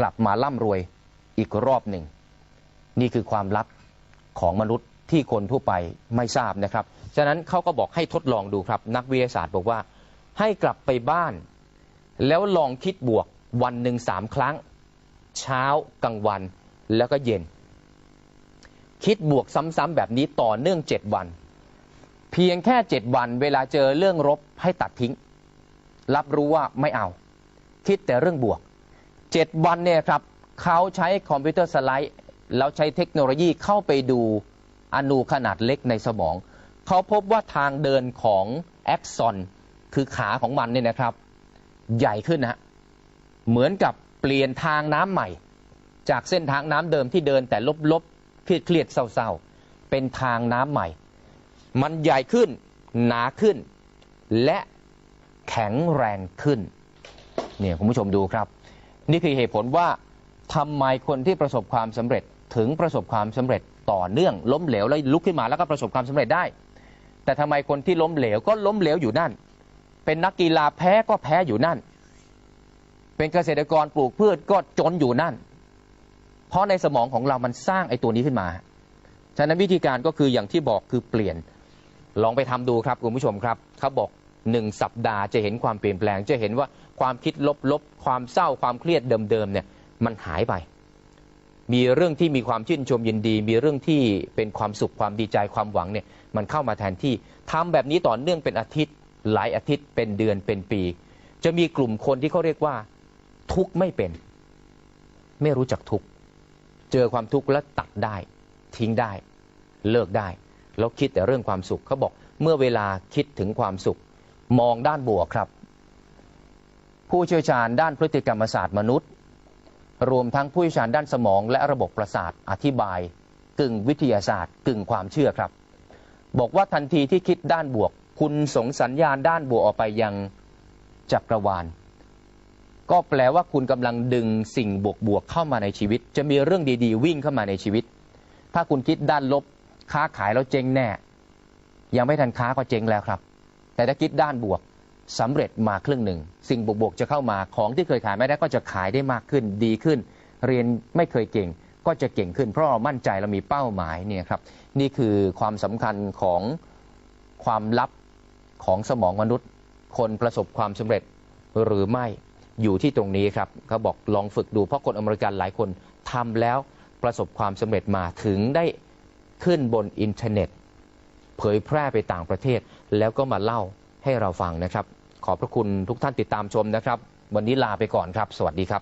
กลับมาร่ำรวยอีกรอบหนึ่ง นี่คือความลับของมนุษย์ที่คนทั่วไปไม่ทราบนะครับ ฉะนั้นเขาก็บอกให้ทดลองดูครับ นักวิทยาศาสตร์บอกว่า ให้กลับไปบ้าน แล้วลองคิดบวกวันหนึ่งสามครั้ง เช้ากลางวันแล้วก็เย็น คิดบวกซ้ำๆแบบนี้ต่อเนื่องเจ็ดวัน เพียงแค่เจ็ดวัน เวลาเจอเรื่องลบให้ตัดทิ้ง รับรู้ว่าไม่เอา คิดแต่เรื่องบวก เจ็ดวันเนี่ยครับเขาใช้คอมพิวเตอร์สไลด์แล้วใช้เทคโนโลยีเข้าไปดูอนูขนาดเล็กในสมอง เขาพบว่าทางเดินของแอ็กซอนคือขาของมันเนี่ยนะครับ ใหญ่ขึ้นนะเหมือนกับเปลี่ยนทางน้ำใหม่ จากเส้นทางน้ำเดิมที่เดินแต่ลบๆเครียดๆเศร้าๆ เป็นทางน้ำใหม่ มันใหญ่ขึ้นหนาขึ้น และแข็งแรงขึ้นเนี่ยคุณผู้ชมดูครับ นี่คือเหตุผลว่าทำไมคนที่ประสบความสำเร็จถึงประสบความสำเร็จต่อเนื่อง ล้มเหลวแล้วลุกขึ้นมาแล้วก็ประสบความสำเร็จได้ แต่ทำไมคนที่ล้มเหลวก็ล้มเหลวอยู่นั่น เป็นนักกีฬาแพ้ก็แพ้อยู่นั่น เป็นเกษตรกรปลูกพืชก็จนอยู่นั่น เพราะในสมองของเรามันสร้างไอ้ตัวนี้ขึ้นมา ฉะนั้นวิธีการก็คืออย่างที่บอกคือเปลี่ยน ลองไปทำดูครับคุณผู้ชมครับเขาบอก หนึ่งสัปดาห์จะเห็นความเปลี่ยนแปลง จะเห็นว่าความคิดลบๆ ความเศร้าความเครียดเดิมๆเนี่ยมันหายไป มีเรื่องที่มีความชื่นชมยินดี มีเรื่องที่เป็นความสุขความดีใจความหวังเนี่ยมันเข้ามาแทนที่ทำแบบนี้ต่อเนื่องเป็นอาทิตย์ หลายอาทิตย์เป็นเดือนเป็นปี จะมีกลุ่มคนที่เขาเรียกว่า ทุกข์ไม่เป็น ไม่รู้จักทุกข์เจอความทุกข์แล้วตัดได้ ทิ้งได้ เลิกได้ แล้วคิดแต่เรื่องความสุขเขาบอกเมื่อเวลาคิดถึงความสุข มองด้านบวกครับ ผู้เชี่ยวชาญด้านพฤติกรรมศาสตร์มนุษย์ รวมทั้งผู้เชี่ยวชาญด้านสมองและระบบประสาทอธิบาย กึ่งวิทยาศาสตร์ กึ่งความเชื่อครับ บอกว่าทันทีที่คิดด้านบวก คุณส่งสัญญาณด้านบวกออกไปยังจักรวาล ก็แปลว่าคุณกำลังดึงสิ่งบวกๆเข้ามาในชีวิต จะมีเรื่องดีๆ วิ่งเข้ามาในชีวิต ถ้าคุณคิดด้านลบค้าขายแล้วเจ๊งแน่ ยังไม่ทันค้าก็เจ๊งแล้วครับ แต่ถ้าคิดด้านบวกสำเร็จมาครึ่งหนึ่ง สิ่งบวกๆจะเข้ามาของที่เคยขายไม่ได้ก็จะขายได้มากขึ้นดีขึ้น เรียนไม่เคยเก่งก็จะเก่งขึ้น เพราะเรามั่นใจเรามีเป้าหมายเนี่ยครับนี่คือความสำคัญของความลับของสมองมนุษย์ คนประสบความสำเร็จหรือไม่อยู่ที่ตรงนี้ครับเขาบอกลองฝึกดูเพราะคนอเมริกันหลายคนทำแล้วประสบความสำเร็จมาถึงได้ขึ้นบนอินเทอร์เน็ต เผยแพร่ไปต่างประเทศ แล้วก็มาเล่าให้เราฟังนะครับ ขอบพระคุณทุกท่านติดตามชมนะครับ วันนี้ลาไปก่อนครับ สวัสดีครับ